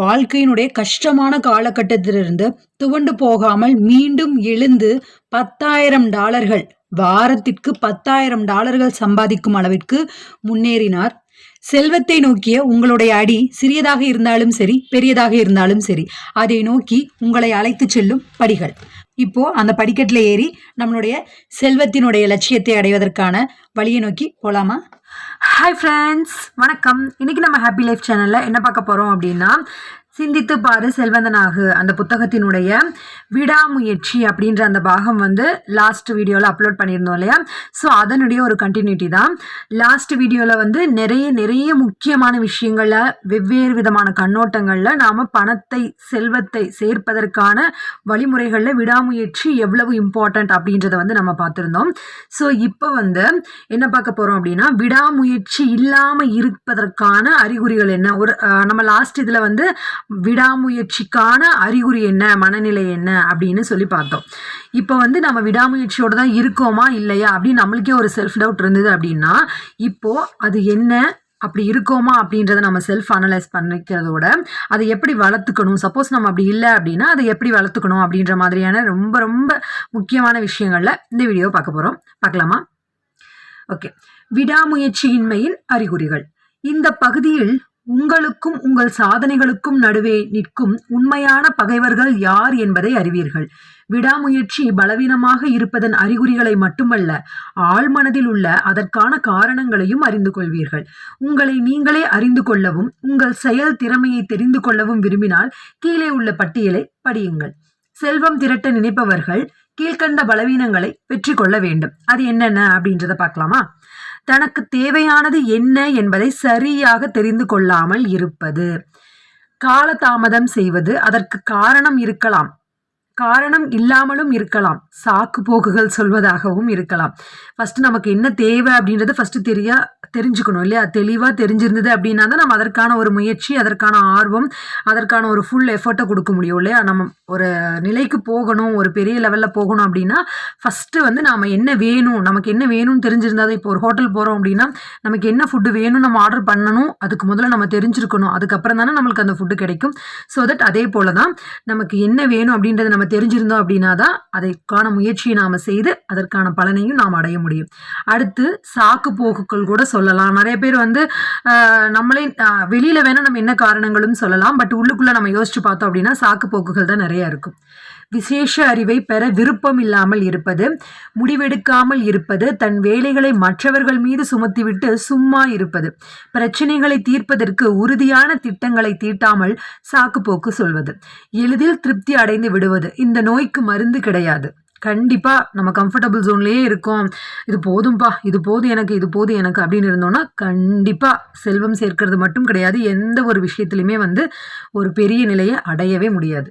வாழ்க்கையினுடைய கஷ்டமான காலகட்டத்திலிருந்து துவண்டு போகாமல் மீண்டும் எழுந்து பத்தாயிரம் டாலர்கள் வாரத்திற்கு பத்தாயிரம் டாலர்கள் சம்பாதிக்கும் அளவிற்கு முன்னேறினார். செல்வத்தை நோக்கிய உங்களுடைய அடி சிறியதாக இருந்தாலும் சரி பெரியதாக இருந்தாலும் சரி அதை நோக்கி உங்களை அழைத்து செல்லும் படிகள். இப்போ அந்த படிக்கட்டில் ஏறி நம்மளுடைய செல்வத்தினுடைய லட்சியத்தை அடைவதற்கான வழியை நோக்கி போகலாமா ஹாய் ஃப்ரெண்ட்ஸ் வணக்கம். இன்றைக்கி நம்ம ஹாப்பி லைஃப் சேனலில் என்ன பார்க்க போகிறோம் அப்படின்னா சிந்தித்து பாரு செல்வந்தனாகு. அந்த புத்தகத்தினுடைய விடாமுயற்சி அப்படின்ற அந்த பாகம் வந்து லாஸ்ட் வீடியோவில் அப்லோட் பண்ணியிருந்தோம் இல்லையா? ஸோ அதனுடைய ஒரு கண்டினியூட்டி தான். லாஸ்ட் வீடியோவில் வந்து நிறைய நிறைய முக்கியமான விஷயங்களில் வெவ்வேறு விதமான கண்ணோட்டங்களில் நாம் பணத்தை செல்வத்தை சேர்ப்பதற்கான வழிமுறைகளில் விடாமுயற்சி எவ்வளவு இம்பார்ட்டண்ட் அப்படின்றத வந்து நம்ம பார்த்துருந்தோம். ஸோ இப்போ வந்து என்ன பார்க்க போகிறோம் அப்படின்னா விடாமுயற்சி இல்லாமல் இருப்பதற்கான அறிகுறிகள் என்ன? ஒரு நம்ம லாஸ்ட் இதில் வந்து விடாமுயற்சிக்கான அறிகுறி என்ன மனநிலை என்ன அப்படின்னு சொல்லி பார்த்தோம். இப்போ வந்து நம்ம விடாமுயற்சியோட தான் இருக்கோமா இல்லையா அப்படின்னு நம்மளுக்கே ஒரு செல்ஃப் டவுட் இருந்தது அப்படின்னா இப்போது அது என்ன அப்படி இருக்கோமா அப்படின்றத நம்ம செல்ஃப் அனலைஸ் பண்ணிக்கிறதோட அதை எப்படி வளர்த்துக்கணும்? சப்போஸ் நம்ம அப்படி இல்லை அப்படின்னா அதை எப்படி வளர்த்துக்கணும் அப்படின்ற மாதிரியான ரொம்ப ரொம்ப முக்கியமான விஷயங்களில் இந்த வீடியோ பார்க்க போகிறோம் பார்க்கலாமா? ஓகே. விடாமுயற்சியின்மையின் அறிகுறிகள். இந்த பகுதியில் உங்களுக்கும் உங்கள் சாதனைகளுக்கும் நடுவே நிற்கும் உண்மையான பகைவர்கள் யார் என்பதை அறிவீர்கள். விடாமுயற்சி பலவீனமாக இருப்பதன் அறிகுறிகளை மட்டுமல்ல ஆழ்மனதில் உள்ள அதற்கான காரணங்களையும் அறிந்து கொள்வீர்கள். உங்களை நீங்களே அறிந்து கொள்ளவும் உங்கள் செயல் திறமையை தெரிந்து கொள்ளவும் விரும்பினால் கீழே உள்ள பட்டியலை படியுங்கள். செல்வம் திரட்ட நினைப்பவர்கள் கீழ்க்கண்ட பலவீனங்களை வெற்றி கொள்ள வேண்டும். அது என்னென்ன அப்படின்றத பார்க்கலாமா? தனக்கு தேவையானது என்ன என்பதை சரியாக தெரிந்து கொள்ளாமல் இருப்பது. காலதாமதம் செய்வது அதற்கு காரணம் இருக்கலாம். காரணம் இல்லாமலும் இருக்கலாம். சாக்கு போக்குகள் சொல்வதாகவும் இருக்கலாம். ஃபர்ஸ்ட் நமக்கு என்ன தேவை அப்படின்றது ஃபர்ஸ்ட் தெரியா தெரிஞ்சுக்கணும் இல்லையா? தெளிவாக தெரிஞ்சிருந்தது அப்படின்னா தான் நம்ம அதற்கான ஒரு முயற்சி அதற்கான ஆர்வம் அதற்கான ஒரு ஃபுல் எஃபர்ட்டை கொடுக்க முடியும் இல்லையா? நம்ம ஒரு நிலைக்கு போகணும் ஒரு பெரிய லெவலில் போகணும் அப்படின்னா ஃபஸ்ட்டு வந்து நாம் என்ன வேணும் நமக்கு என்ன வேணும்னு தெரிஞ்சிருந்தா தான் இப்போ ஒரு ஹோட்டல் போகிறோம் அப்படின்னா நமக்கு என்ன ஃபுட்டு வேணும் நம்ம ஆர்டர் பண்ணணும் அதுக்கு முதல்ல நம்ம தெரிஞ்சிருக்கணும். அதுக்கப்புறம் தானே நம்மளுக்கு அந்த ஃபுட்டு கிடைக்கும். ஸோ தட் அதே போல தான் நமக்கு என்ன வேணும் அப்படின்றத நம்ம தெரிஞ்சிருந்தோம் அப்படின்னா தான் அதைக்கான முயற்சியை நாம் செய்து அதற்கான பலனையும் நாம் அடைய முடியும். அடுத்து சாக்கு போக்குகள் கூட சொல்லலாம். நிறைய பேர் வந்து நம்மளே வெளியில் வெளியில நம்ம என்ன காரணங்களும் சொல்லலாம். பட் உள்ளுக்குள்ளே நம்ம யோசிச்சு பார்த்தோம் அப்படின்னா சாக்கு போக்குகள் தான் நிறைய இருக்கும். விசேஷ அறிவை பெற விருப்பம் இல்லாமல் இருப்பது முடிவெடுக்காமல் இருப்பது தன் வேலைகளை மற்றவர்கள் மீது சுமத்திவிட்டு சும்மா இருப்பது பிரச்சனைகளை தீர்ப்பதற்கு உறுதியான திட்டங்களை தீட்டாமல் சாக்குப்போக்கு சொல்வது எளிதில் திருப்தி அடைந்து விடுவது இந்த நோய்க்கு மருந்து கிடையாது. கண்டிப்பாக நம்ம கம்ஃபர்டபுள் ஜோன்லேயே இருக்கோம். இது போதும்பா இது போதும் எனக்கு இது போதும் எனக்கு அப்படின்னு இருந்தோம்னா கண்டிப்பாக செல்வம் சேர்க்கிறது மட்டும் கிடையாது. எந்த ஒரு விஷயத்துலையுமே வந்து ஒரு பெரிய நிலையை அடையவே முடியாது.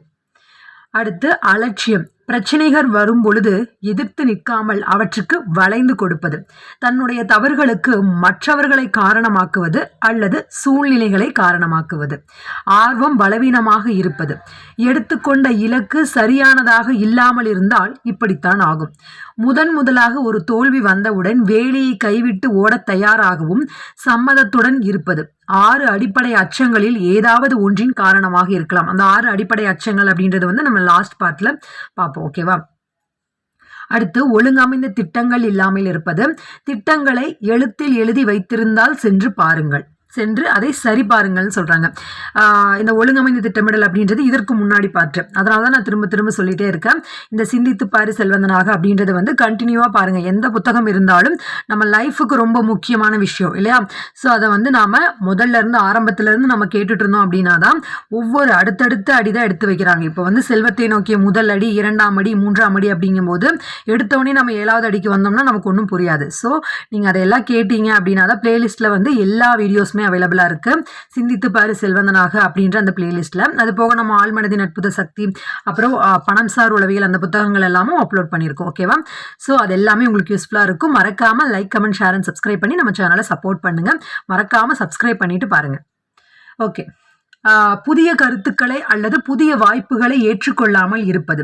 அடுத்து அலட்சியம். பிரச்சனைகள் வரும் பொழுது எதிர்த்து நிற்காமல் அவற்றுக்கு வளைந்து கொடுப்பது. தன்னுடைய தவறுகளுக்கு மற்றவர்களை காரணமாக்குவது அல்லது சூழ்நிலைகளை காரணமாக்குவது. ஆர்வம் பலவீனமாக இருப்பது. எடுத்துக்கொண்ட இலக்கு சரியானதாக இல்லாமல் இருந்தால் இப்படித்தான் ஆகும். முதன் முதலாக ஒரு தோல்வி வந்தவுடன் வேலையை கைவிட்டு ஓட தயாராகவும் சம்மதத்துடன் இருப்பது. ஆறு அடிப்படை அச்சங்களில் ஏதாவது ஒன்றின் காரணமாக இருக்கலாம். அந்த ஆறு அடிப்படை அச்சங்கள் அப்படின்றது வந்து நம்ம லாஸ்ட் பார்ட்ல பார்ப்போம் ஓகேவா அடுத்து ஒழுங்கமைந்த திட்டங்கள் இல்லாமல் இருப்பது. திட்டங்களை எழுத்தில் எழுதி வைத்திருந்தால் சென்று பாருங்கள். சென்று அதை சரி பாருங்கள்னு இந்த ஒழுங்கமைந்த திட்டமிடல் அப்படின்றது இதற்கு முன்னாடி பாட்டு. அதனால தான் நான் திரும்ப திரும்ப சொல்லிகிட்டே இருக்கேன். இந்த சிந்தித்து பாரு செல்வந்தனாக அப்படின்றத வந்து கண்டினியூவாக பாருங்கள் எந்த புத்தகம் இருந்தாலும் நம்ம லைஃபுக்கு ரொம்ப முக்கியமான விஷயம் இல்லையா? ஸோ அதை வந்து நாம் முதல்ல இருந்து ஆரம்பத்துல இருந்து நம்ம கேட்டுட்டு இருந்தோம் அப்படின்னா தான் ஒவ்வொரு அடுத்தடுத்த அடி தான் எடுத்து வைக்கிறாங்க. இப்போ வந்து செல்வத்தை நோக்கிய முதல் அடி இரண்டாம் அடி மூன்றாம் அடி அப்படிங்கும்போது எடுத்தோடனே நம்ம ஏழாவது அடிக்கு வந்தோம்னா நமக்கு ஒன்றும் புரியாது. ஸோ நீங்கள் அதையெல்லாம் கேட்டீங்க அப்படின்னா தான் பிளேலிஸ்ட்டில் வந்து எல்லா வீடியோஸுமே அவைலபிளாக இருக்குது சிந்தித்து பாரு செல்வந்தனாக அப்படின்ற அந்த பிளேலிஸ்ட்டில் அது போக நம்ம ஆழ்மனதின் அற்புத சக்தி அப்புறம் பணம் சார் உளவியல் அந்த புத்தகங்கள் எல்லாமும் அப்லோட் பண்ணியிருக்கோம் ஓகேவா ஸோ அது எல்லாமே உங்களுக்கு யூஸ்ஃபுல்லாக இருக்கும். மறக்காமல் like comment share and subscribe பண்ணி நம்ம சேனலை சப்போர்ட் பண்ணுங்கள் மறக்காமல் சப்ஸ்கிரைப் பண்ணிட்டு பாருங்கள் ஓகே புதிய கருத்துக்களை அல்லது புதிய வாய்ப்புகளை ஏற்றுக்கொள்ளாமல் இருப்பது.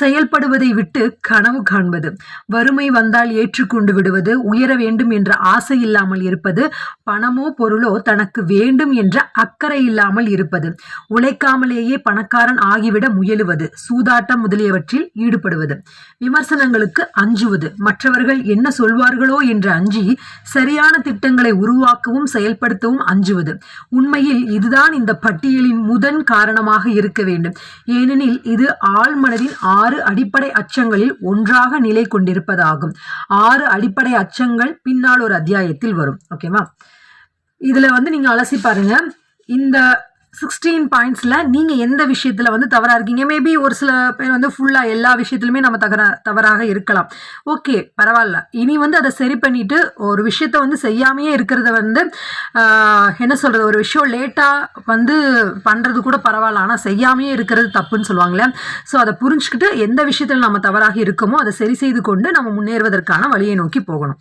செயல்படுவதை விட்டு கனவு காண்பது. வறுமை வந்தால் ஏற்றுக்கொண்டு விடுவது. உயர வேண்டும் என்ற ஆசை இல்லாமல் இருப்பது. பணமோ பொருளோ தனக்கு வேண்டும் என்ற அக்கறை இல்லாமல் இருப்பது. உழைக்காமலேயே பணக்காரன் ஆகிவிட முயலுவது. சூதாட்டம் முதலியவற்றில் ஈடுபடுவது. விமர்சனங்களுக்கு அஞ்சுவது. மற்றவர்கள் என்ன சொல்வார்களோ என்று அஞ்சி சரியான திட்டங்களை உருவாக்கவும் செயல்படுத்தவும் அஞ்சுவது. உண்மையில் இதுதான் இந்த பட்டியலின் முதன் காரணமாக இருக்க வேண்டும். ஏனெனில் இது ஆழ்மனதின் ஆறு அடிப்படை அச்சங்களில் ஒன்றாக நிலை கொண்டிருப்பதாகும். ஆறு அடிப்படை அச்சங்கள் பின்னால் ஒரு அத்தியாயத்தில் வரும். ஓகேவா இதுல வந்து நீங்க அலசி பாருங்க. இந்த சிக்ஸ்டீன் பாயிண்ட்ஸில் நீங்கள் எந்த விஷயத்தில் வந்து தவறாக இருக்கீங்க? மேபி ஒரு சில பேர் வந்து ஃபுல்லாக எல்லா விஷயத்துலையுமே நம்ம தகரா தவறாக இருக்கலாம். ஓகே பரவாயில்ல. இனி வந்து அதை சரி பண்ணிவிட்டு ஒரு விஷயத்த வந்து செய்யாமையே இருக்கிறத வந்து என்ன சொல்கிறது ஒரு விஷயம் லேட்டாக வந்து பண்ணுறது கூட பரவாயில்ல. ஆனால் செய்யாமையே இருக்கிறது தப்புன்னு சொல்லுவாங்களே. ஸோ அதை புரிஞ்சுக்கிட்டு எந்த விஷயத்தில் நம்ம தவறாக இருக்கோமோ அதை சரி செய்து கொண்டு நம்ம முன்னேறுவதற்கான வழியை நோக்கி போகணும்.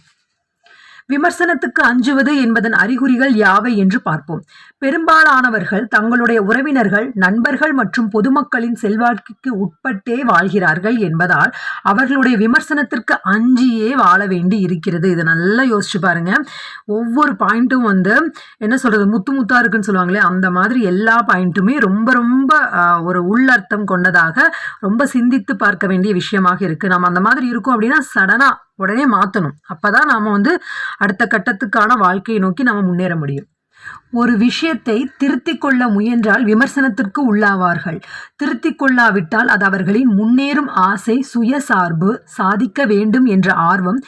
விமர்சனத்துக்கு அஞ்சுவது என்பதன் அறிகுறிகள் யாவை என்று பார்ப்போம். பெரும்பாலானவர்கள் தங்களுடைய உறவினர்கள் நண்பர்கள் மற்றும் பொதுமக்களின் செல்வாக்கிற்கு உட்பட்டே வாழ்கிறார்கள் என்பதால் அவர்களுடைய விமர்சனத்திற்கு அஞ்சியே வாழ வேண்டி இருக்கிறது. இதை நல்லா யோசிச்சு பாருங்க. ஒவ்வொரு பாயிண்ட்டும் வந்து என்ன சொல்றது முத்து முத்தா இருக்குன்னு சொல்லுவாங்களே அந்த மாதிரி எல்லா பாயிண்ட்டுமே ரொம்ப ரொம்ப ஒரு உள்ளர்த்தம் கொண்டதாக ரொம்ப சிந்தித்து பார்க்க வேண்டிய விஷயமாக இருக்கு. நம்ம அந்த மாதிரி இருக்கோம் அப்படின்னா சடனா உடனே மாற்றணும் அப்போ தான் நாம் வந்து அடுத்த கட்டத்துக்கான வாழ்க்கையை நோக்கி நம்ம முன்னேற முடியும். ஒரு விஷயத்தை திருத்திக் கொள்ள முயன்றால் விமர்சனத்திற்கு உள்ளாவார்கள். திருத்திக் கொள்ளாவிட்டால் அது அவர்களின் முன்னேறும் ஆசை சுயசார்பு சாதிக்க வேண்டும் என்ற ஆர்வம்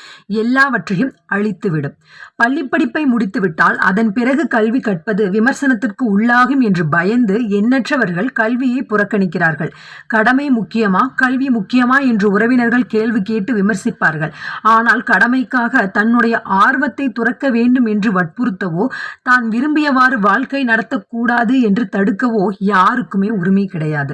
எல்லாவற்றையும் அழித்துவிடும். பள்ளிப்படிப்பை முடித்துவிட்டால் அதன் பிறகு கல்வி கற்பது விமர்சனத்திற்கு உள்ளாகும் என்று பயந்து எண்ணற்றவர்கள் கல்வியை புறக்கணிக்கிறார்கள். கடமை முக்கியமா கல்வி முக்கியமா என்று உறவினர்கள் கேள்வி கேட்டு விமர்சிப்பார்கள். ஆனால் கடமைக்காக தன்னுடைய ஆர்வத்தை துறக்க வேண்டும் என்று வற்புறுத்தவோ தான் விரும்பிய விரும்பியவாறு வாழ்க்கை நடத்தக்கூடாது என்று தடுக்கவோ யாருக்குமே உரிமை கிடையாது.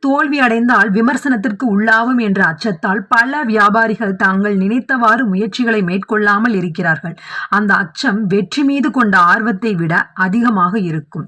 தோல்வி அடைந்தால் விமர்சனத்திற்கு உள்ளாகும் என்ற அச்சத்தால் பல வியாபாரிகள் தாங்கள் நினைத்தவாறு முயற்சிகளை மேற்கொள்ளாமல் இருக்கிறார்கள். அந்த அச்சம் வெற்றி மீது கொண்ட ஆர்வத்தை விட அதிகமாக இருக்கும்.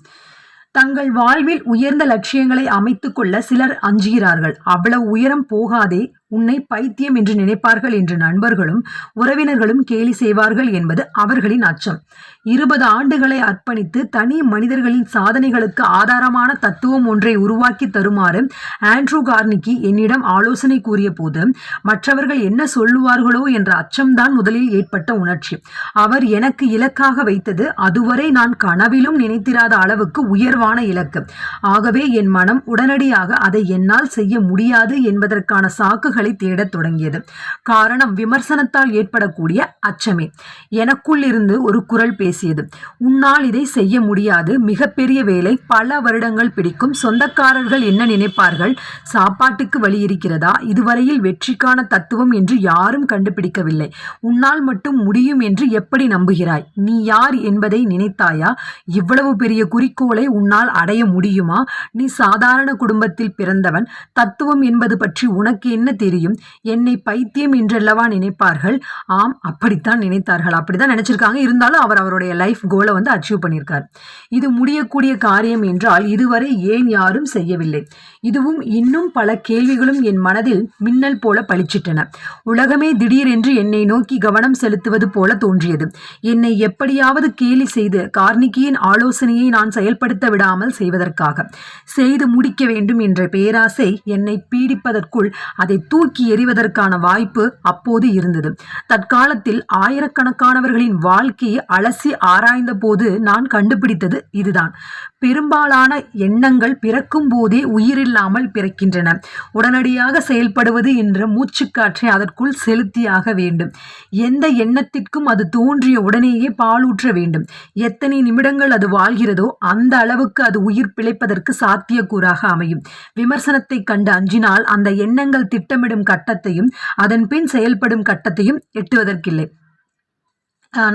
தங்கள் வாழ்வில் உயர்ந்த லட்சியங்களை அமைத்துக் கொள்ள சிலர் அஞ்சுகிறார்கள். அவ்வளவு உயரம் போகாதே உன்னை பைத்தியம் என்று நினைப்பார்கள் என்று நண்பர்களும் உறவினர்களும் கேலி செய்வார்கள் என்பது அவர்களின் அச்சம். இருபது ஆண்டுகளை அர்ப்பணித்து தனி மனிதர்களின் சாதனைகளுக்கு ஆதாரமான தத்துவம் ஒன்றை உருவாக்கி தருமாறு ஆண்ட்ரூ கார்னிக்கி என்னிடம் ஆலோசனை கூறிய போது மற்றவர்கள் என்ன சொல்லுவார்களோ என்ற அச்சம்தான் முதலில் ஏற்பட்ட உணர்ச்சி. அவர் எனக்கு இலக்காக வைத்தது அதுவரை நான் கனவிலும் நினைத்திராத அளவுக்கு உயர்வான இலக்கு. ஆகவே என் மனம் உடனடியாக அதை என்னால் செய்ய முடியாது என்பதற்கான சாக்குகள் தேடத் தொடங்கியது. காரணம் விமர்சனத்தால் ஏற்படக்கூடிய அச்சமே. எனக்குள் இருந்து ஒரு குரல் பேசியது. உன்னால் இதை செய்ய முடியாது. மிகப்பெரிய வேலை. பல வருடங்கள் பிடிக்கும். சொந்தக்காரர்கள் என்ன நினைப்பார்கள்? சாப்பாட்டுக்கு வழி இருக்கிறதா? இதுவரையில் வெற்றிக்கான தத்துவம் என்று யாரும் கண்டுபிடிக்கவில்லை. உன்னால் மட்டும் முடியும் என்று எப்படி நம்புகிறாய்? நீ யார் என்பதை நினைத்தாயா? இவ்வளவு பெரிய குறிக்கோளை உன்னால் அடைய முடியுமா? நீ சாதாரண குடும்பத்தில் பிறந்தவன். தத்துவம் என்பது பற்றி உனக்கு என்ன தெரியும்? தெரியும். என்னை பைத்தியம் என்றல்லவா நினைப்பார்கள்? ஆம் அப்படித்தான் நினைத்தார்கள். அப்படிதான் நினைச்சிருக்காங்க. இருந்தாலும் அவர் அவருடைய லைஃப் கோலை வந்து அச்சீவ் பண்ணியிருக்கார். இது முடியக்கூடிய காரியம் என்றால் இதுவரை ஏன் யாரும் செய்யவில்லை? இதுவும் இன்னும் பல கேள்விகளும் என் மனதில் மின்னல் போல பளிச்சிட்டன. உலகமே திடீரென்று என்னை நோக்கி கவனம் செலுத்துவது போல தோன்றியது. என்னை எப்படியாவது கேலி செய்து கார்னிகியின் ஆலோசனையை நான் செயல்படுத்த விடாமல் செய்வதற்காக. செய்து முடிக்க வேண்டும் என்ற பேராசை என்னை பீடிப்பதற்குள் அதை தூ தூக்கி எறிவதற்கான வாய்ப்பு அப்போது இருந்தது. தற்காலத்தில் ஆயிரக்கணக்கானவர்களின் வாழ்க்கையை அலசி ஆராய்ந்த போது நான் கண்டுபிடித்தது இதுதான். பெரும்பாலான எண்ணங்கள் பிறக்கும் போதே உயிரில்லாமல் பிறக்கின்றன. உடனடியாக செயல்படுவது என்ற மூச்சுக்காற்றை அதற்குள் செலுத்தியாக வேண்டும். எந்த எண்ணத்திற்கும் அது தோன்றிய உடனேயே பாலூற்ற வேண்டும். எத்தனை நிமிடங்கள் அது வாழ்கிறதோ அந்த அளவுக்கு அது உயிர் பிழைப்பதற்கு சாத்தியக்கூறாக அமையும். விமர்சனத்தை கண்டு அஞ்சினால் அந்த எண்ணங்கள் திட்டமிட செயல்படும் கட்டத்தையும் அதன் பின் செயல்படும் கட்டத்தையும் எட்டுவதற்கில்லை.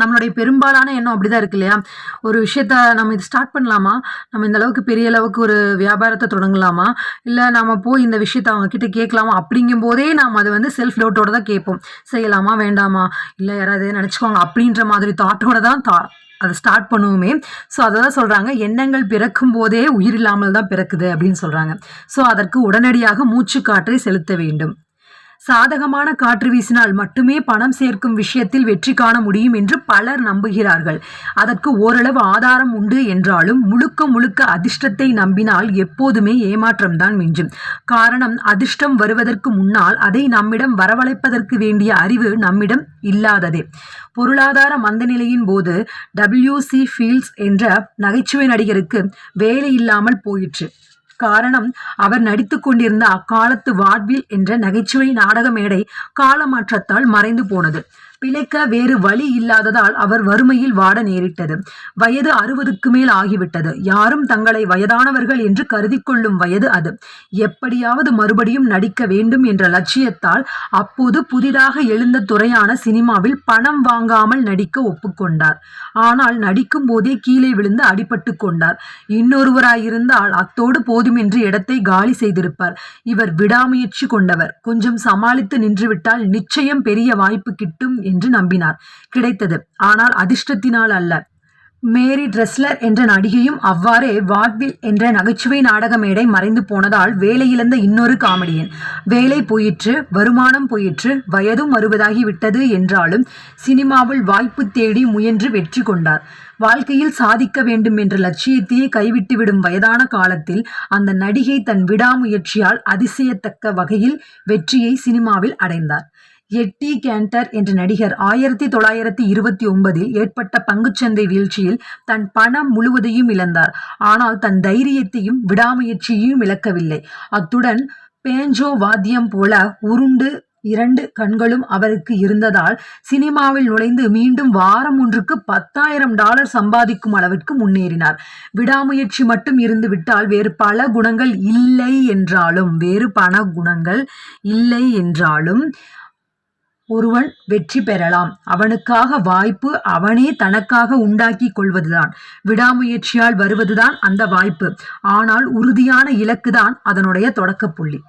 நம்மளுடைய பெரும்பாலான எண்ணம் அப்படிதான் இருக்கு இல்லையா? ஒரு விஷயத்த நம்ம இது ஸ்டார்ட் பண்ணலாமா? நம்ம இந்த அளவுக்கு பெரிய அளவுக்கு ஒரு வியாபாரத்தை தொடங்கலாமா? இல்லை நம்ம போய் இந்த விஷயத்த அவங்க கிட்ட கேட்கலாமா? அப்படிங்கும் போதே நாம் அதை வந்து செல்ஃப் டவுட்டோட தான் கேட்போம். செய்யலாமா வேண்டாமா? இல்லை யாராவது நினச்சிக்கோங்க அப்படின்ற மாதிரி தாட்டோட தான் தா அதை ஸ்டார்ட் பண்ணுவோமே. ஸோ அதை தான் சொல்கிறாங்க எண்ணங்கள் பிறக்கும் போதே உயிர் இல்லாமல் தான் பிறக்குது அப்படின்னு சொல்கிறாங்க ஸோ அதற்கு உடனடியாக மூச்சு காற்றை செலுத்த வேண்டும். சாதகமான காற்று வீசினால் மட்டுமே பணம் சேர்க்கும் விஷயத்தில் வெற்றி காண முடியும் என்று பலர் நம்புகிறார்கள். அதற்கு ஓரளவு ஆதாரம் உண்டு என்றாலும் முழுக்க முழுக்க அதிர்ஷ்டத்தை நம்பினால் எப்போதுமே ஏமாற்றம்தான் மிஞ்சும். காரணம் அதிர்ஷ்டம் வருவதற்கு முன்னால் அதை நம்மிடம் வரவழைப்பதற்கு வேண்டிய அறிவு நம்மிடம் இல்லாததே. பொருளாதார மந்தநிலையின் போது டபிள்யூசி ஃபீல்ட்ஸ் என்ற நகைச்சுவை நடிகருக்கு வேலை இல்லாமல் போயிற்று. காரணம் அவர் நடித்துக் கொண்டிருந்த அக்காலத்து வாட்வில் என்ற நகைச்சுவை நாடக மேடை காலமாற்றத்தால் மறைந்து போனது. பிழைக்க வேறு வழி இல்லாததால் அவர் வறுமையில் வாட நேரிட்டது. வயது அறுபதுக்கு மேல் ஆகிவிட்டது. யாரும் தங்களை வயதானவர்கள் என்று கருதி கொள்ளும் வயது அது. எப்படியாவது மறுபடியும் நடிக்க வேண்டும் என்ற லட்சியத்தால் அப்போது புதிதாக எழுந்த துறையான சினிமாவில் பணம் வாங்காமல் நடிக்க ஒப்புக்கொண்டார். ஆனால் நடிக்கும் போதே கீழே விழுந்து அடிபட்டு கொண்டார். இன்னொருவராயிருந்தால் அத்தோடு போதுமென்று இடத்தை காலி செய்திருப்பார். இவர் விடாமுயற்சி கொண்டவர். கொஞ்சம் சமாளித்து நின்றுவிட்டால் நிச்சயம் பெரிய வாய்ப்பு கிட்டும் என்று நம்பினார். கிடைத்தது. ஆனால் அதிர்ஷ்டத்தினால் அல்ல. மேரி ட்ரெஸ்லர் என்ற நடிகையும் அவ்வாறே வாட்வில் என்ற நகைச்சுவை நாடக மேடை மறைந்து போனதால் வேலையிழந்த இன்னொரு காமெடியன். வேலை போயிற்று வருமானம் போயிற்று வயதும் வருவதாகி விட்டது என்றாலும் சினிமாவில் வாய்ப்பு தேடி முயன்று வெற்றி கொண்டார். வாழ்க்கையில் சாதிக்க வேண்டும் என்ற லட்சியத்தையே கைவிட்டுவிடும் வயதான காலத்தில் அந்த நடிகை தன் விடாமுயற்சியால் அதிசயத்தக்க வகையில் வெற்றியை சினிமாவில் அடைந்தார். எட்டி கேண்டர் என்ற நடிகர் ஆயிரத்தி தொள்ளாயிரத்தி இருபத்தி ஒன்பதில் ஏற்பட்ட பங்குச்சந்தை வீழ்ச்சியில் தன் பணம் முழுவதையும் இழந்தார். ஆனால் தன் தைரியத்தையும் விடாமுயற்சியையும் இழக்கவில்லை. அத்துடன் பேஞ்சோ வாத்தியம் போல உருண்டு இரண்டு கண்களும் அவருக்கு இருந்ததால் சினிமாவில் நுழைந்து மீண்டும் வாரம் ஒன்றுக்கு பத்தாயிரம் டாலர் சம்பாதிக்கும் அளவிற்கு முன்னேறினார். விடாமுயற்சி மட்டும் இருந்து விட்டால் வேறு பல குணங்கள் இல்லை என்றாலும் வேறு பண குணங்கள் இல்லை என்றாலும் ஒருவன் வெற்றி பெறலாம். அவனுக்காக வாய்ப்பு அவனே தனக்காக உண்டாக்கி கொள்வதுதான். விடாமுயற்சியால் வருவதுதான் அந்த வாய்ப்பு. ஆனால் உறுதியான இலக்குதான் அதனுடைய தொடக்கப் புள்ளி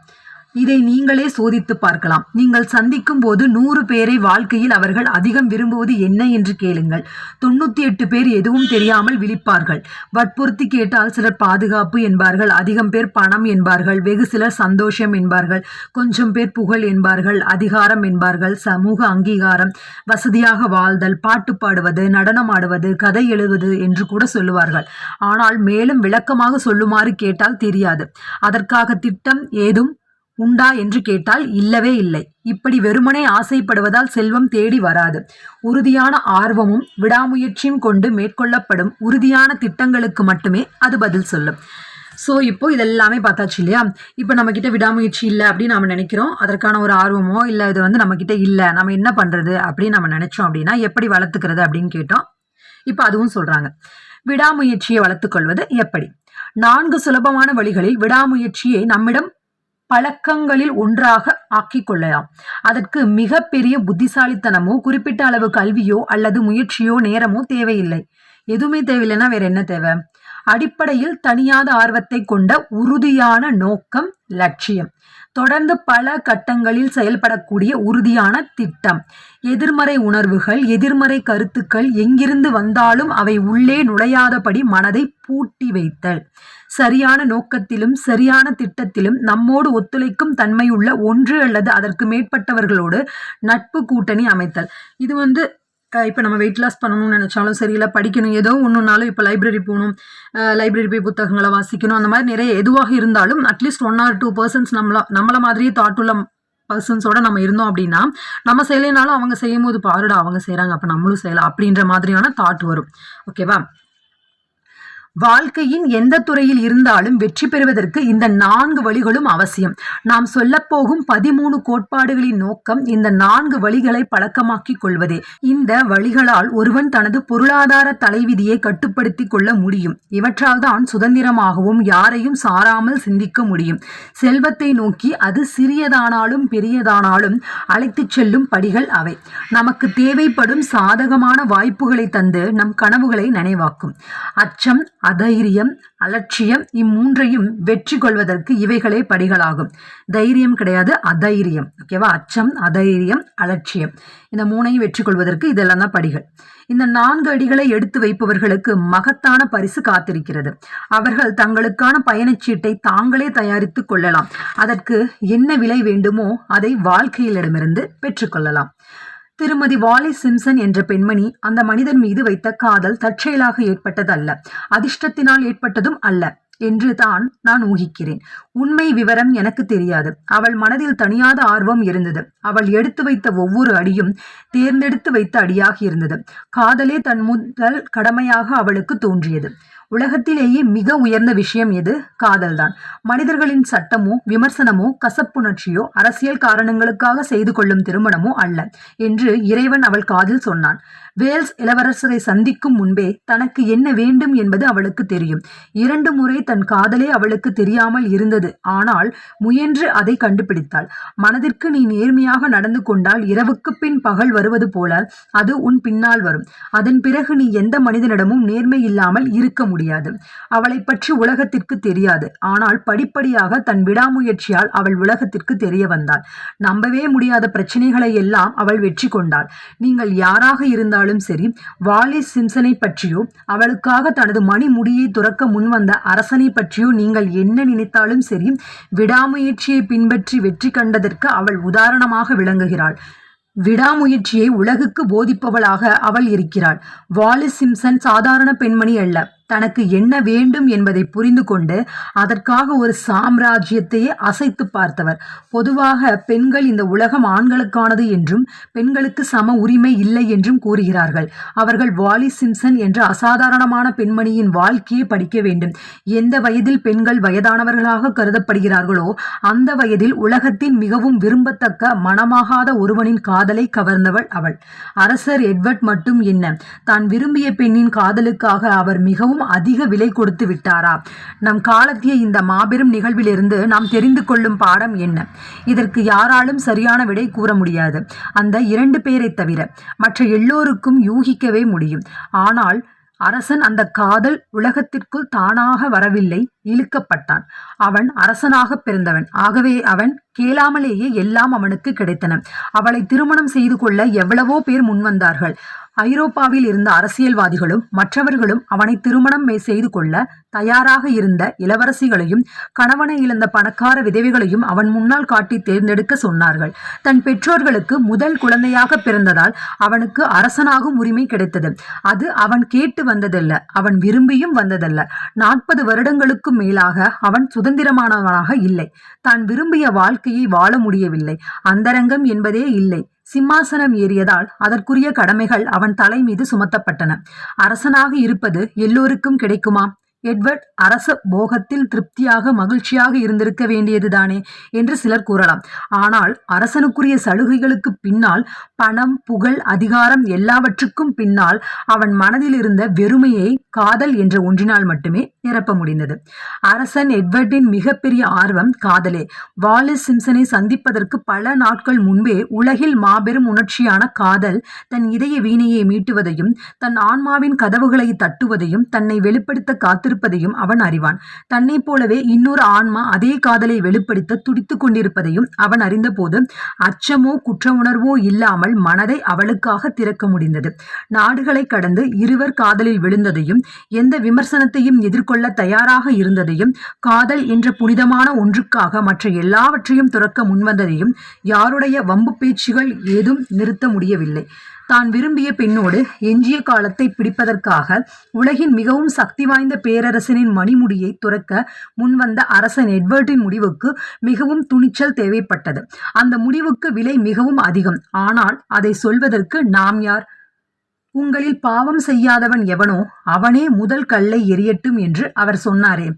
இதை நீங்களே சோதித்து பார்க்கலாம். நீங்கள் சந்திக்கும் போது நூறு பேரை வாழ்க்கையில் அவர்கள் அதிகம் விரும்புவது என்ன என்று கேளுங்கள். தொண்ணூத்தி எட்டு பேர் எதுவும் தெரியாமல் விழிப்பார்கள். வற்புறுத்தி கேட்டால் சிலர் பாதுகாப்பு என்பார்கள் அதிகம் பேர் பணம் என்பார்கள் வெகு சிலர் சந்தோஷம் என்பார்கள் கொஞ்சம் பேர் புகழ் என்பார்கள் அதிகாரம் என்பார்கள் சமூக அங்கீகாரம் வசதியாக வாழ்தல் பாட்டு பாடுவது நடனம் ஆடுவது கதை எழுதுவது என்று கூட சொல்லுவார்கள். ஆனால் மேலும் விளக்கமாக சொல்லுமாறு கேட்டால் தெரியாது. அதற்காக திட்டம் ஏதும் உண்டா என்று கேட்டால் இல்லவே இல்லை. இப்படி வெறுமனே ஆசைப்படுவதால் செல்வம் தேடி வராது. உறுதியான ஆர்வமும் விடாமுயற்சியும் கொண்டு மேற்கொள்ளப்படும் உறுதியான திட்டங்களுக்கு மட்டுமே அது பதில் சொல்லும். ஸோ இப்போ இதெல்லாமே பார்த்தாச்சு இல்லையா? இப்போ நம்மக்கிட்ட விடாமுயற்சி இல்லை அப்படின்னு நம்ம நினைக்கிறோம். அதற்கான ஒரு ஆர்வமோ இல்லை இது வந்து நம்மக்கிட்ட இல்லை. நம்ம என்ன பண்ணுறது அப்படின்னு நம்ம நினச்சோம் அப்படின்னா எப்படி வளர்த்துக்கிறது அப்படின்னு கேட்டோம். இப்போ அதுவும் சொல்கிறாங்க விடாமுயற்சியை வளர்த்துக்கொள்வது எப்படி? நான்கு சுலபமான வழிகளில் விடாமுயற்சியை நம்மிடம் பழக்கங்களில் ஒன்றாக ஆக்கிக் கொள்ளலாம் அதற்கு மிகப்பெரிய புத்திசாலித்தனமோ குறிப்பிட்ட அளவு கல்வியோ அல்லது முயற்சியோ நேரமோ தேவையில்லை. எதுவுமே தேவையில்லைன்னா வேற என்ன தேவை? அடிப்படையில் தனியாத ஆர்வத்தை கொண்ட உறுதியான நோக்கம் லட்சியம். தொடர்ந்து பல கட்டங்களில் செயல்படக்கூடிய உறுதியான திட்டம். எதிர்மறை உணர்வுகள் எதிர்மறை கருத்துக்கள் எங்கிருந்து வந்தாலும் அவை உள்ளே நுழையாதபடி மனதை பூட்டி வைத்தல். சரியான நோக்கத்திலும் சரியான திட்டத்திலும் நம்மோடு ஒத்துழைக்கும் தன்மையுள்ள ஒன்று அல்லது அதற்கு மேற்பட்டவர்களோடு நட்பு கூட்டணி அமைத்தல். இது வந்து இப்போ நம்ம வெயிட் லாஸ் பண்ணணும்னு நினச்சாலும் சரி இல்லை படிக்கணும் ஏதோ ஒன்றுனாலும் இப்போ லைப்ரரி போகணும் லைப்ரரி போய் புத்தகங்களை வாசிக்கணும் அந்த மாதிரி நிறைய எதுவாக இருந்தாலும் at least one or two persons நம்மள நம்மள மாதிரியே தாட் உள்ள பர்சன்ஸோட நம்ம இருந்தோம் அப்படின்னா நம்ம செய்யலைனாலும் அவங்க செய்யும் போது பாருடா அவங்க செய்கிறாங்க அப்போ நம்மளும் செய்யலாம் அப்படின்ற மாதிரியான தாட் வரும். ஓகேவா வாழ்க்கையின் எந்த துறையில் இருந்தாலும் வெற்றி பெறுவதற்கு இந்த நான்கு வழிகளும் அவசியம். நாம் சொல்லப்போகும் பதிமூணு கோட்பாடுகளின் நோக்கம் இந்த நான்கு வழிகளை பழக்கமாக்கிக் கொள்வதே. இந்த வழிகளால் ஒருவன் தனது பொருளாதார தலைவிதியை கட்டுப்படுத்திக் கொள்ள முடியும். இவற்றால் தான் சுதந்திரமாகவும் யாரையும் சாராமல் சிந்திக்க முடியும். செல்வத்தை நோக்கி அது சிறியதானாலும் பெரியதானாலும் அழைத்துச் செல்லும் படிகள் அவை. நமக்கு தேவைப்படும் சாதகமான வாய்ப்புகளை தந்து நம் கனவுகளை நினைவாக்கும். அச்சம் அதைரியம் அலட்சியம் இம்மூன்றையும் வெற்றி கொள்வதற்கு இவைகளே படிகளாகும். தைரியம் கிடையாது அதைரியம். ஓகேவா அச்சம் அதைரியம் அலட்சியம். இந்த மூணையும் வெற்றி கொள்வதற்கு இதெல்லாம் தான் படிகள். இந்த நான்கு அடிகளை எடுத்து வைப்பவர்களுக்கு மகத்தான பரிசு காத்திருக்கிறது. அவர்கள் தங்களுக்கான பயணச்சீட்டை தாங்களே தயாரித்துக் கொள்ளலாம். அதற்கு என்ன விலை வேண்டுமோ அதை வாழ்க்கையிலிடமிருந்து பெற்றுக்கொள்ளலாம் திருமதி வாலி சிம்சன் என்ற பெண்மணி அந்த மனிதன் மீது வைத்த காதல் தற்செயலாக ஏற்பட்டதல்ல. அதிர்ஷ்டத்தினால் ஏற்பட்டதும் அல்ல. என்று தான் நான் ஊகிக்கிறேன். உண்மை விவரம் எனக்கு தெரியாது. அவள் மனதில் தனியாத ஆர்வம் இருந்தது. அவள் எடுத்து வைத்த ஒவ்வொரு அடியும் தேர்ந்தெடுத்து வைத்த அடியாக இருந்தது. காதலே தன் முதல் கடமையாக அவளுக்கு தோன்றியது. உலகத்திலேயே மிக உயர்ந்த விஷயம் எது? காதல்தான். மனிதர்களின் சட்டமோ விமர்சனமோ கசப்புணர்ச்சியோ அரசியல் காரணங்களுக்காக செய்து கொள்ளும் திருமணமோ அல்ல என்று இறைவன் அவள் காதில் சொன்னான். வேல்ஸ் இளவரசரை சந்திக்கும் முன்பே தனக்கு என்ன வேண்டும் என்பது அவளுக்கு தெரியும். இரண்டு முறை தன் காதலே அவளுக்கு தெரியாமல் இருந்தது. ஆனால் முயன்று அதை கண்டுபிடித்தாள். மனதிற்கு நீ நேர்மையாக நடந்து கொண்டால் இரவுக்கு பின் பகல் வருவது போல அது உன் பின்னால் வரும். அதன் பிறகு நீ எந்த மனிதனிடமும் நேர்மை இல்லாமல் இருக்க முடியாது. அவளை பற்றி உலகத்திற்கு தெரியாது. ஆனால் படிப்படியாக தன் விடாமுயற்சியால் அவள் உலகத்திற்கு தெரிய வந்தாள். நம்பவே முடியாத பிரச்சனைகளை எல்லாம் அவள் வெற்றி கொண்டாள். நீங்கள் யாராக இருந்தாலும் சரி வாலி சிம்சனை பற்றியோ அவளுக்காக தனது மணி முடியை துறக்க முன்வந்த அரசனை பற்றியோ நீங்கள் என்ன நினைத்தாலும் சரி விடாமுயற்சியை பின்பற்றி வெற்றி கண்டதற்கு அவள் உதாரணமாக விளங்குகிறாள். விடாமுயற்சியை உலகுக்கு போதிப்பவளாக அவள் இருக்கிறாள். வாலிஸ் சிம்சன் சாதாரண பெண்மணி அல்ல. தனக்கு என்ன வேண்டும் என்பதை புரிந்து கொண்டு அதற்காக ஒரு சாம்ராஜ்யத்தையே அசைத்து பார்த்தவர். பொதுவாக பெண்கள் இந்த உலகம் ஆண்களுக்கானது என்றும் பெண்களுக்கு சம உரிமை இல்லை என்றும் கூறுகிறார்கள். அவர்கள் வாலி சிம்சன் என்ற அசாதாரணமான பெண்மணியின் வாழ்க்கையை படிக்க வேண்டும். எந்த வயதில் பெண்கள் வயதானவர்களாக கருதப்படுகிறார்களோ அந்த வயதில் உலகத்தின் மிகவும் விரும்பத்தக்க மனமாகாத ஒருவனின் காதலை கவர்ந்தவள் அவள். அரசர் எட்வர்ட் மட்டும் என்ன தான் விரும்பிய பெண்ணின் காதலுக்காக அவர் மிகவும் மிகவும் அதிக விலை கொடுத்து விட்டாரா? நம் காலத்திய இந்த மாபெரும் நிகழ்விலிருந்து நாம் தெரிந்து கொள்ளும் பாடம் என்ன? இதற்கு யாராலும் சரியான விடை கூற முடியாது. அந்த இரண்டு பேரை தவிர மற்ற எல்லோருக்கும் யூகிக்கவே முடியும். ஆனால் அரசன் அந்த காதல் உலகத்திற்குள் தானாக வரவில்லை இழுக்கப்பட்டான். அவன் அரசனாக பிறந்தவன். ஆகவே அவன் கேளாமலேயே எல்லாம் அவனுக்கு கிடைத்தன. அவளை திருமணம் செய்து கொள்ள எவ்வளவோ பேர் முன்வந்தார்கள். ஐரோப்பாவில் இருந்த அரசியல்வாதிகளும் மற்றவர்களும் அவனை திருமணம் செய்து கொள்ள தயாராக இருந்த இளவரசிகளையும் கணவனை இழந்த பணக்கார விதவைகளையும் அவன் முன்னால் காட்டி தேர்ந்தெடுக்க சொன்னார்கள். தன் பெற்றோர்களுக்கு முதல் குழந்தையாக பிறந்ததால் அவனுக்கு அரசனாகும் உரிமை கிடைத்தது. அது அவன் கேட்டு வந்ததல்ல அவன் விரும்பியும் வந்ததல்ல. நாற்பது வருடங்களுக்கும் மேலாக அவன் சுதந்திரமானவனாக இல்லை. தான் விரும்பிய வாழ்க்கையை வாழ முடியவில்லை. அந்தரங்கம் என்பதே இல்லை. சிம்மாசனம் ஏறியதால் அதற்குரிய கடமைகள் அவன் தலை மீது சுமத்தப்பட்டன. அரசனாக இருப்பது எல்லோருக்கும் கிடைக்குமா? எட்வர்ட் அரச போகத்தில் திருப்தியாக மகிழ்ச்சியாக இருந்திருக்க வேண்டியதுதானே என்று சிலர் கூறலாம். ஆனால் அரசனுக்குரிய சலுகைகளுக்கு பின்னால் பணம் புகழ் அதிகாரம் எல்லாவற்றுக்கும் பின்னால் அவன் மனதில் இருந்த வெறுமையை காதல் என்ற ஒன்றினால் மட்டுமே நிரப்ப முடிந்தது. அரசன் எட்வர்டின் மிகப்பெரிய ஆர்வம் காதலே. வாலிஸ் சிம்சனை சந்திப்பதற்கு பல நாட்கள் முன்பே உலகில் மாபெரும் உணர்ச்சியான காதல் தன் இதய வீணையை மீட்டுவதையும் தன் ஆன்மாவின் கதவுகளை தட்டுவதையும் தன்னை வெளிப்படுத்த கொண்டிருப்பதையும் அவன் அறிவான். தன்னைப் போலவே இன்னொரு ஆன்மா அதே காதலை வெளிப்படுத்த துடித்துக் கொண்டிருப்பதையும் அவன் அறிந்தபோது அச்சமோ குற்ற உணர்வோ இல்லாமல் மனதை அவளுக்காக திறக்க முடிந்தது. நாடுகளை கடந்து இருவர் காதலில் விழுந்ததையும் எந்த விமர்சனத்தையும் எதிர்கொள்ள தயாராக இருந்ததையும் காதல் என்ற புனிதமான ஒன்றுக்காக மற்ற எல்லாவற்றையும் துறக்க முன்வந்ததையும் யாருடைய வம்பு பேச்சுகள் ஏதும் நிறுத்த முடியவில்லை. தான் விரும்பிய பெண்ணோடு எஞ்சிய காலத்தை பிடிப்பதற்காக உலகின் மிகவும் சக்தி வாய்ந்த பேரரசனின் மணிமுடியை துறக்க முன்வந்த அரசன் எட்வர்டின் முடிவுக்கு மிகவும் துணிச்சல் தேவைப்பட்டது. அந்த முடிவுக்கு விலை மிகவும் அதிகம். ஆனால் அதை சொல்வதற்கு நாம் யார்? உங்களில் பாவம் செய்யாதவன் எவனோ அவனே முதல் கல்லை எரியட்டும் என்று அவர் சொன்னாரே.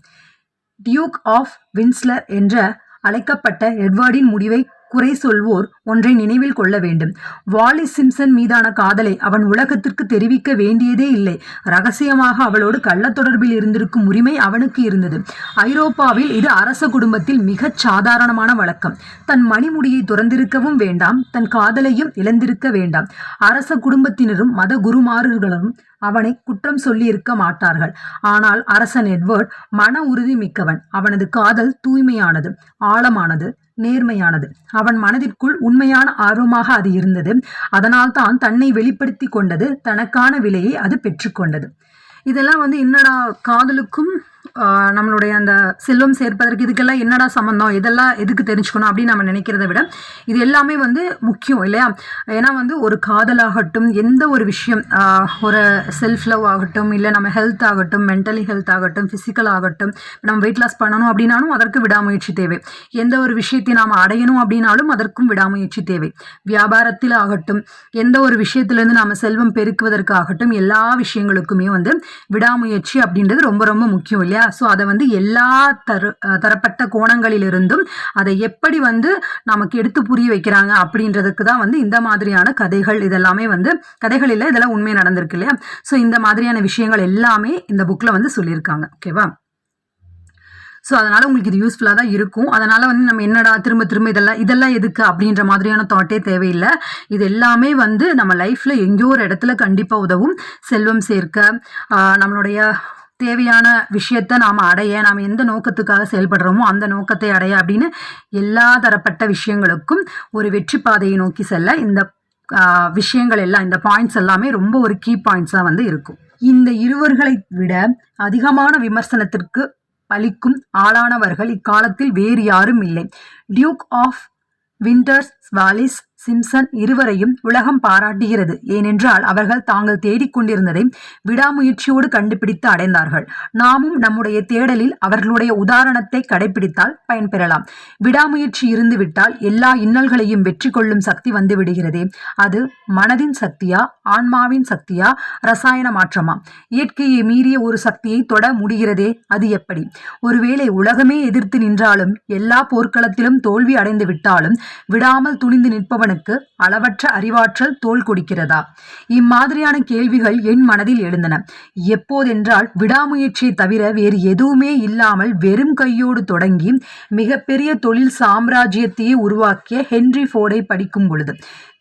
டியூக் ஆஃப் வின்ஸ்லர் என்ற அழைக்கப்பட்ட எட்வர்டின் முடிவை குறை சொல்வோர் ஒன்றை நினைவில் கொள்ள வேண்டும். வாலி சிம்சன் மீதான காதலை அவன் உலகத்திற்கு தெரிவிக்க வேண்டியதே இல்லை. ரகசியமாக அவளோடு கள்ள தொடர்பில் இருந்திருக்கும் உரிமை அவனுக்கு இருந்தது. ஐரோப்பாவில் இது அரச குடும்பத்தில் மிகச் சாதாரணமான வழக்கம். தன் மணிமுடியை துறந்திருக்கவும் வேண்டாம் தன் காதலையும் இழந்திருக்க வேண்டாம். அரச குடும்பத்தினரும் மத குருமார்களும் அவனை குற்றம் சொல்லியிருக்க மாட்டார்கள். ஆனால் அரசன் எட்வர்ட் மன உறுதி மிக்கவன். அவனது காதல் தூய்மையானது ஆழமானது நேர்மையானது. அவன் மனதிற்குள் உண்மையான ஆர்வமாக அது இருந்தது. அதனால்தான் தன்னை வெளிப்படுத்தி கொண்டது தனக்கான விலையை அது பெற்றுக்கொண்டது இதெல்லாம் வந்து என்னடா காதலுக்கும் நம்மளுடைய அந்த செல்வம் சேர்ப்பதற்கு இதுக்கெல்லாம் என்னடா சம்மந்தம் இதெல்லாம் எதுக்கு தெரிஞ்சுக்கணும் அப்படின்னு நம்ம நினைக்கிறத விட இது எல்லாமே வந்து முக்கியம் இல்லையா? ஏன்னா வந்து ஒரு காதலாகட்டும் எந்த ஒரு விஷயம் ஒரு செல்ஃப் லவ் ஆகட்டும் இல்லை நம்ம ஹெல்த் ஆகட்டும் மென்டலி ஹெல்த் ஆகட்டும் ஃபிசிக்கல் ஆகட்டும் நம்ம வெயிட் லாஸ் பண்ணணும் அப்படின்னாலும் அதற்கு விடாமுயற்சி தேவை. எந்த ஒரு விஷயத்தை நாம் அடையணும் அப்படின்னாலும் அதற்கும் விடாமுயற்சி தேவை. வியாபாரத்தில் ஆகட்டும் எந்த ஒரு விஷயத்திலேருந்து நாம் செல்வம் பெருக்குவதற்காகட்டும் எல்லா விஷயங்களுக்குமே வந்து விடாமுயற்சி அப்படின்றது ரொம்ப ரொம்ப முக்கியம் இல்லையா? ஸோ அதை வந்து எல்லா தரு தரப்பட்ட கோணங்களிலிருந்தும் அதை எப்படி வந்து நமக்கு எடுத்து புரிய வைக்கிறாங்க அப்படின்றதுக்கு தான் வந்து இந்த மாதிரியான கதைகள் இதெல்லாமே வந்து கதைகள் இல்லை இதெல்லாம் உண்மை நடந்திருக்கு இல்லையா? ஸோ இந்த மாதிரியான விஷயங்கள் எல்லாமே இந்த புக்கில் வந்து சொல்லியிருக்காங்க. ஓகேவா ஸோ அதனால் உங்களுக்கு இது யூஸ்ஃபுல்லாக தான் இருக்கும். அதனால் வந்து நம்ம என்னடா திரும்ப திரும்ப இதெல்லாம் இதெல்லாம் எதுக்கு அப்படின்ற மாதிரியான தாட்டே தேவையில்லை. இது எல்லாமே வந்து நம்ம லைஃப்பில் எங்கேயோ ஒரு இடத்துல கண்டிப்பாக உதவும். செல்வம் சேர்க்க நம்மளுடைய தேவையான விஷயத்தை நாம் அடைய நாம் எந்த நோக்கத்துக்காக செயல்படுறோமோ அந்த நோக்கத்தை அடைய அப்படின்னு எல்லா தரப்பட்ட விஷயங்களுக்கும் ஒரு வெற்றி பாதையை நோக்கி செல்ல இந்த விஷயங்கள் எல்லாம் இந்த பாயிண்ட்ஸ் எல்லாமே ரொம்ப ஒரு கீ பாயிண்ட்ஸாக வந்து இருக்கும். இந்த இருவர்களை விட அதிகமான விமர்சனத்திற்கு பலிக்கும் ஆளானவர்கள் இக்காலத்தில் வேறு யாரும் இல்லை. Duke of Windsor Wallis Simpson இருவரையும் உலகம் பாராட்டுகிறது. ஏனென்றால் அவர்கள் தாங்கள் தேடிக்கொண்டிருந்ததை விடாமுயற்சியோடு கண்டுபிடித்து அடைந்தார்கள். நாமும் நம்முடைய தேடலில் அவர்களுடைய உதாரணத்தை கடைபிடித்தால் பயன்பெறலாம். விடாமுயற்சி இருந்துவிட்டால் எல்லா இன்னல்களையும் வெற்றி கொள்ளும் சக்தி வந்துவிடுகிறதே. அது மனதின் சக்தியா ஆன்மாவின் சக்தியா ரசாயன மாற்றமா? இயற்கையை மீறிய ஒரு சக்தியை தொட முடிகிறதே அது எப்படி? ஒருவேளை உலகமே எதிர்த்து நின்றாலும் எல்லா போர்க்களத்திலும் தோல்வி அடைந்து விட்டாலும் விடாமல் துணிந்து நிற்பவன் ஒருவனுக்கு அளவற்ற அறிவாற்றல் தோல் கொடுக்கிறதா? இம்மாதிரியான கேள்விகள் என் மனதில் எழுந்தன. எப்போதென்றால் விடாமுயற்சியை தவிர வேறு எதுவுமே இல்லாமல் வெறும் கையோடு தொடங்கி மிகப்பெரிய தொழில் சாம்ராஜ்யத்தையே உருவாக்கிய ஹென்றி ஃபோர்டை படிக்கும் பொழுது.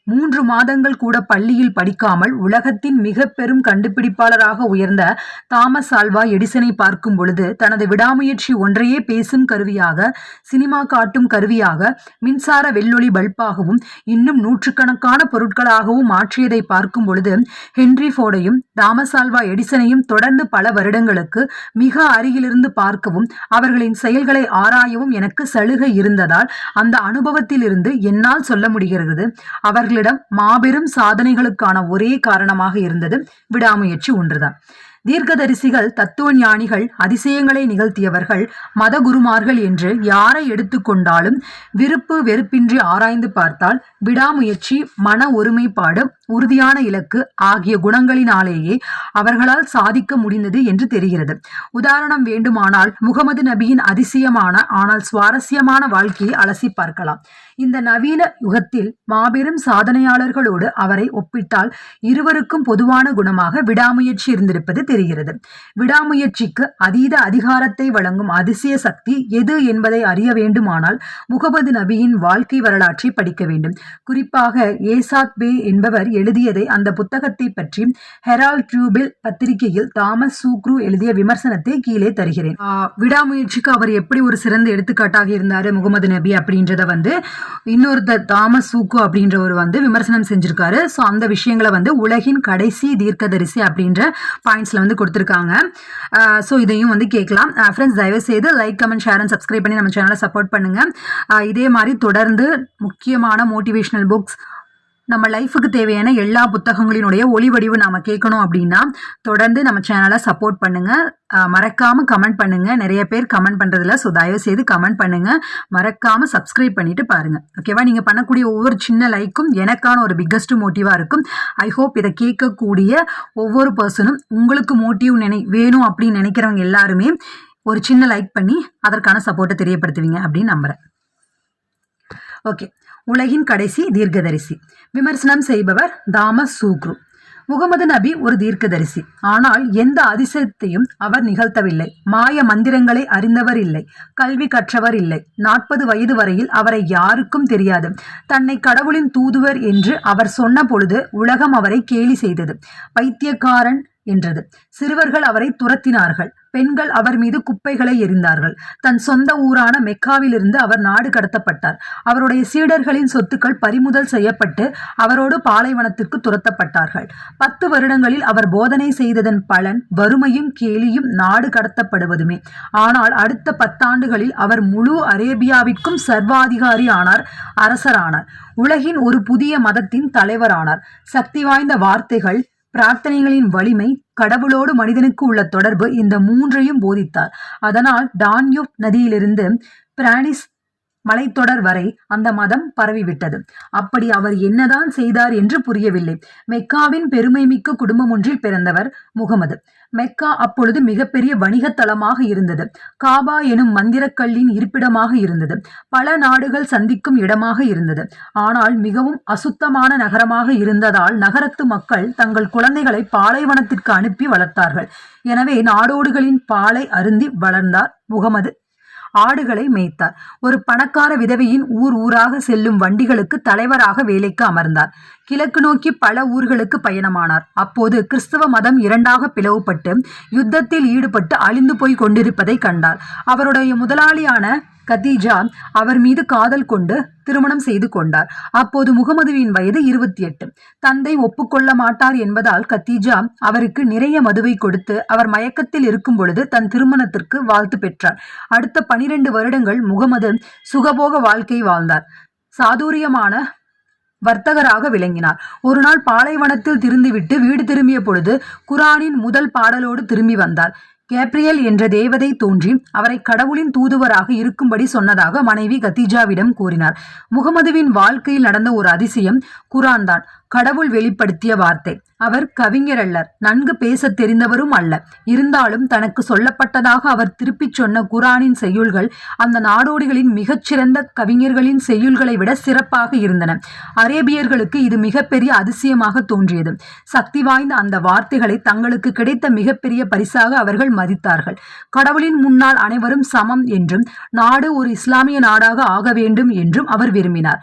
மூன்று மாதங்கள் கூட பள்ளியில் படிக்காமல் உலகத்தின் மிக பெரும் கண்டுபிடிப்பாளராக உயர்ந்த தாமஸ் ஆல்வா எடிசனை பார்க்கும் பொழுது தனது விடாமுயற்சி ஒன்றையே பேசும் கருவியாக சினிமா காட்டும் கருவியாக மின்சார வெள்ளொளி பல்பாகவும் இன்னும் நூற்றுக்கணக்கான பொருட்களாகவும் மாற்றியதை பார்க்கும் பொழுது ஹென்றி ஃபோர்டையும் தாமஸ் ஆல்வா எடிசனையும் தொடர்ந்து பல வருடங்களுக்கு மிக அருகிலிருந்து பார்க்கவும் அவர்களின் செயல்களை ஆராயவும் எனக்கு சலுகை இருந்ததால் அந்த அனுபவத்திலிருந்து என்னால் சொல்ல முடிகிறது. அவர்கள் அவர்களிடம் மாபெரும் சாதனைகளுக்கான ஒரே காரணமாக இருந்தது விடாமுயற்சி ஒன்றுதான். தீர்க்கதரிசிகள் தத்துவ ஞானிகள் அதிசயங்களை நிகழ்த்தியவர்கள் மதகுருமார்கள் என்று யாரை எடுத்துக்கொண்டாலும் விருப்பு வெறுப்பின்றி ஆராய்ந்து பார்த்தால் விடாமுயற்சி மன ஒருமைப்பாடு உறுதியான இலக்கு ஆகிய குணங்களினாலேயே அவர்களால் சாதிக்க முடிந்தது என்று தெரிகிறது. உதாரணம் வேண்டுமானால் முகமது நபியின் அதிசயமான ஆனால் சுவாரஸ்யமான வாழ்க்கையை அலசி பார்க்கலாம். இந்த நவீன யுகத்தில் மாபெரும் சாதனையாளர்களோடு அவரை ஒப்பிட்டால் இருவருக்கும் பொதுவான குணமாக விடாமுயற்சி இருந்திருப்பது தெரிகிறது. விடாமுயற்சிக்கு அதீத அதிகாரத்தை வழங்கும் அதிசய சக்தி எது என்பதை அறிய வேண்டுமானால் முகமது நபியின் வாழ்க்கை வரலாற்றை படிக்க வேண்டும். குறிப்பாக ஏசாத் பே என்பவர் எழுதியதை அந்த புத்தகத்தை பற்றி ஹெரால்ட் டியூபில் பத்திரிகையில் தாமஸ் சூக்ரு எழுதிய விமர்சனத்தை கீழே தருகிறேன். ஆஹ் விடாமுயற்சிக்கு அவர் எப்படி ஒரு சிறந்த எடுத்துக்காட்டாக இருந்தாரு முகமது நபி அப்படின்றத வந்து இன்னொருத்தர் தாமஸ் சூக்கு அப்படின்றவர் வந்து விமர்சனம் செஞ்சிருக்காரு. ஸோ அந்த விஷயங்களை வந்து உலகின் கடைசி தீர்க்கதரிசி அப்படின்ற பாயிண்ட்ஸ்ல வந்து கொடுத்துருக்காங்க. ஸோ இதையும் வந்து கேட்கலாம். ஃப்ரெண்ட்ஸ் தயவு செய்து like comment share and subscribe பண்ணி நம்ம சேனலை சப்போர்ட் பண்ணுங்க. இதே மாதிரி தொடர்ந்து முக்கியமான மோட்டிவேஷனல் புக்ஸ் நம்ம லைஃபுக்கு தேவையான எல்லா புத்தகங்களினுடைய ஒளி வடிவு நாம கேட்கணும் அப்படின்னா தொடர்ந்து நம்ம சேனலை சப்போர்ட் பண்ணுங்க. மறக்காமல் மறக்காம கமெண்ட் பண்ணுங்க. நிறைய பேர் கமெண்ட் பண்றதில்ல ஸோ தயவு செய்து கமெண்ட் பண்ணுங்க. மறக்காம சப்ஸ்கிரைப் பண்ணிட்டு பாருங்க. ஓகேவா நீங்க பண்ணக்கூடிய ஒவ்வொரு சின்ன லைக்கும் எனக்கான ஒரு பிக்கஸ்ட் மோட்டிவா இருக்கும். ஐ ஹோப் இதை கேட்கக்கூடிய ஒவ்வொரு பர்சனும் உங்களுக்கு மோட்டிவ் நினை வேணும் அப்படின்னு நினைக்கிறவங்க எல்லாருமே ஒரு சின்ன லைக் பண்ணி அதற்கான சப்போர்ட்டை தெரியப்படுத்துவீங்க அப்படின்னு நம்புறேன். ஓகே உலகின் கடைசி தீர்க்கதரிசி. விமர்சனம் செய்பவர் தாமஸ் சூக்ரு முகமது நபி ஒரு தீர்க்கதரிசி. ஆனால் எந்த அதிசயத்தையும் அவர் நிகழ்த்தவில்லை. மாய மந்திரங்களை அறிந்தவர் இல்லை. கல்வி கற்றவர் இல்லை. நாற்பது வயது வரையில் அவரை யாருக்கும் தெரியாது. தன்னை கடவுளின் தூதுவர் என்று அவர் சொன்ன பொழுது உலகம் அவரை கேலி செய்தது. பைத்தியக்காரன் என்றது. சிறுவர்கள் அவரை துரத்தினார்கள். பெண்கள் அவர் மீது குப்பைகளை எறிந்தார்கள். தன் சொந்த ஊரான மெக்காவிலிருந்து அவர் நாடு கடத்தப்பட்டார். அவருடைய சீடர்களின் சொத்துக்கள் பறிமுதல் செய்யப்பட்டு அவரோடு பாலைவனத்திற்கு துரத்தப்பட்டார்கள். பத்து வருடங்களில் அவர் போதனை செய்ததன் பலன் வறுமையும் கேலியும் நாடு கடத்தப்படுவதுமே. ஆனால் அடுத்த பத்தாண்டுகளில் அவர் முழு அரேபியாவிற்கும் சர்வாதிகாரி ஆனார் அரசரானார். உலகின் ஒரு புதிய மதத்தின் தலைவரானார். சக்தி வாய்ந்த வார்த்தைகள் பிரார்த்தனைகளின் வலிமை கடவுளோடு மனிதனுக்கு உள்ள தொடர்பு இந்த மூன்றையும் போதித்தார். அதனால் டான்யூப் நதியிலிருந்து பிரானிஸ் மலைத்தொடர் வரை அந்த மதம் பரவிவிட்டது. அப்படி அவர் என்னதான் செய்தார் என்று புரியவில்லை. மெக்காவின் பெருமைமிக்க குடும்பம் ஒன்றில் பிறந்தவர் முகமது. மெக்கா அப்பொழுது மிகப்பெரிய வணிகத் தலமாக இருந்தது. காபா எனும் மந்திரக்கல்லின் இருப்பிடமாக இருந்தது. பல நாடுகள் சந்திக்கும் இடமாக இருந்தது. ஆனால் மிகவும் அசுத்தமான நகரமாக இருந்ததால் நகரத்து மக்கள் தங்கள் குழந்தைகளை பாலைவனத்திற்கு அனுப்பி வளர்த்தார்கள். எனவே நாடோடுகளின் பாலை அருந்தி வளர்ந்தார் முகமது. ஆடுகளை மேய்த்தார். ஒரு பணக்கார விதவையின் ஊர் ஊராக செல்லும் வண்டிகளுக்கு தலைவராக வேலைக்கு அமர்ந்தார். கிழக்கு நோக்கி பல ஊர்களுக்கு பயணமானார். அப்போது கிறிஸ்தவ மதம் இரண்டாக பிளவுபட்டு யுத்தத்தில் ஈடுபட்டு அழிந்து போய் கொண்டிருப்பதை கண்டார். அவருடைய முதலாளியான கதீஜா அவர் மீது காதல் கொண்டு திருமணம் செய்து கொண்டார். அப்போது முகமதுவின் வயது இருபத்தி எட்டு தந்தை ஒப்புக்கொள்ள மாட்டார் என்பதால் கத்தீஜா அவருக்கு நிறைய மதுவை கொடுத்து அவர் மயக்கத்தில் இருக்கும் பொழுது தன் திருமணத்திற்கு வாழ்த்து பெற்றார். அடுத்த பனிரெண்டு வருடங்கள் முகமது சுகபோக வாழ்க்கை வாழ்ந்தார். சாதுரியமான வர்த்தகராக விளங்கினார். ஒரு நாள் பாலைவனத்தில் திருந்துவிட்டு வீடு திரும்பிய பொழுது குரானின் முதல் பாடலோடு திரும்பி வந்தார். கேப்ரியல் என்ற தேவதை தோன்றி அவரை கடவுளின் தூதுவராக இருக்கும்படி சொன்னதாக மனைவி கத்தீஜாவிடம் கூறினார். முகமதுவின் வாழ்க்கையில் நடந்த ஒரு அதிசயம் குரான் தான் கடவுள் வெளிப்படுத்திய வார்த்தை. அவர் கவிஞர் அல்லர் நன்கு பேசத் தெரிந்தவரும் அல்ல. இருந்தாலும் தனக்கு சொல்லப்பட்டதாக அவர் திருப்பிச் சொன்ன குரானின் செய்யுள்கள் அந்த நாடோடிகளின் மிகச்சிறந்த கவிஞர்களின் செய்யுள்களை விட சிறப்பாக இருந்தன. அரேபியர்களுக்கு இது மிகப்பெரிய அதிசயமாக தோன்றியது. சக்தி வாய்ந்த அந்த வார்த்தைகளை தங்களுக்கு கிடைத்த மிகப்பெரிய பரிசாக அவர்கள் மதித்தார்கள். கடவுளின் முன்னால் அனைவரும் சமம் என்றும் நாடு ஒரு இஸ்லாமிய நாடாக ஆக வேண்டும் என்றும் அவர் விரும்பினார்.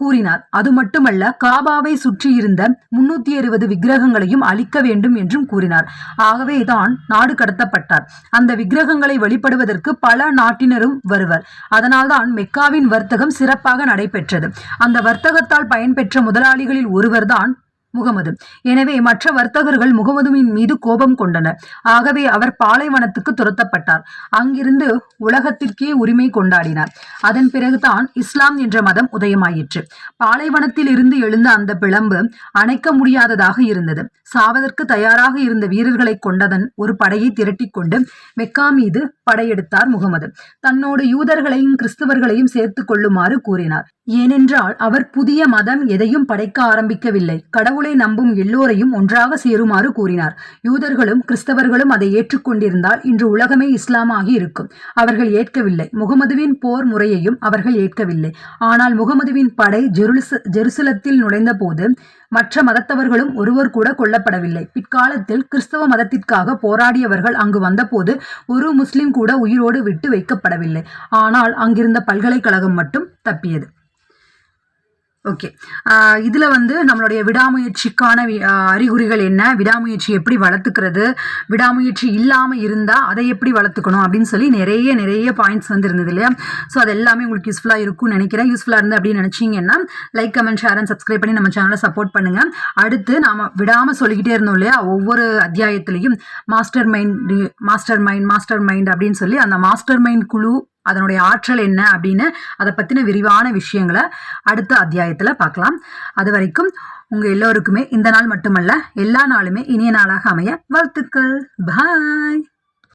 கூறினார். அது மட்டுமல்ல காபாவை சுற்றியிருந்த முன்னூத்தி அறுபது விக்கிரகங்களையும் அழிக்க வேண்டும் என்றும் கூறினார். ஆகவே தான் நாடு கடத்தப்பட்டார். அந்த விக்கிரகங்களை வழிபடுவதற்கு பல நாட்டினரும் வருவர். அதனால்தான் மெக்காவின் வர்த்தகம் சிறப்பாக நடைபெற்றது. அந்த வர்த்தகத்தால் பயன்பெற்ற முதலாளிகளில் ஒருவர்தான் முகமது. எனவே மற்ற வர்த்தகர்கள் முகமதுவின் மீது கோபம் கொண்டனர் ஆகவே அவர் பாலைவனத்துக்கு துரத்தப்பட்டார். அங்கிருந்து உலகத்திற்கே உரிமை கொண்டாடினார். அதன் பிறகுதான் இஸ்லாம் என்ற மதம் உதயமாயிற்று. பாலைவனத்தில் இருந்து எழுந்த அந்த பிளம்பு அணைக்க முடியாததாக இருந்தது. சாவதற்கு தயாராக இருந்த வீரர்களை கொண்டதன் ஒரு படையை திரட்டிக்கொண்டு மெக்கா மீது படையெடுத்தார் முகமது. தன்னோடு யூதர்களையும் கிறிஸ்தவர்களையும் சேர்த்துக் கொள்ளுமாறு கூறினார். ஏனென்றால் அவர் புதிய மதம் எதையும் படைக்க ஆரம்பிக்கவில்லை. கடவுளை நம்பும் எல்லோரையும் ஒன்றாக சேருமாறு கூறினார். யூதர்களும் கிறிஸ்தவர்களும் அதை ஏற்றுக்கொண்டிருந்தால் இன்று உலகமே இஸ்லாமாகி இருக்கும். அவர்கள் ஏற்கவில்லை. முகமதுவின் போர் முறையையும் அவர்கள் ஏற்கவில்லை. ஆனால் முகமதுவின் படை ஜெருச ஜெருசலத்தில் நுழைந்தபோது மற்ற மதத்தவர்களும் ஒருவர் கூட கொல்லப்படவில்லை. பிற்காலத்தில் கிறிஸ்தவ மதத்திற்காக போராடியவர்கள் அங்கு வந்தபோது ஒரு முஸ்லிம் கூட உயிரோடு விட்டு வைக்கப்படவில்லை. ஆனால் அங்கிருந்த பல்கலைக்கழகம் மட்டும் தப்பியது. ஓகே இதில் வந்து நம்மளுடைய விடாமுயற்சிக்கான அறிகுறிகள் என்ன? விடாமுயற்சி எப்படி வளர்த்துக்கிறது? விடாமுயற்சி இல்லாமல் இருந்தால் அதை எப்படி வளர்த்துக்கணும்? அப்படின்னு சொல்லி நிறைய நிறைய பாயிண்ட்ஸ் வந்து இருந்தது இல்லையா? ஸோ அது எல்லாமே உங்களுக்கு யூஸ்ஃபுல்லாக இருக்கும்னு நினைக்கிறேன். யூஸ்ஃபுல்லாக இருந்து அப்படின்னு நினச்சிங்கன்னா like comment share and subscribe பண்ணி நம்ம சேனலை சப்போர்ட் பண்ணுங்கள் அடுத்து நாம் விடாமல் சொல்லிக்கிட்டே இருந்தோம் இல்லையா? ஒவ்வொரு அத்தியாயத்துலேயும் mastermind mastermind mastermind அப்படின்னு சொல்லி அந்த மாஸ்டர் மைண்ட் குழு அதனுடைய ஆற்றல் என்ன அப்படின்னு அதை பற்றின விரிவான விஷயங்களை அடுத்த அத்தியாயத்தில் பார்க்கலாம். அது வரைக்கும் உங்கள் எல்லோருக்குமே இந்த நாள் மட்டுமல்ல எல்லா நாளுமே இனிய நாளாக அமைய வாழ்த்துக்கள். பாய்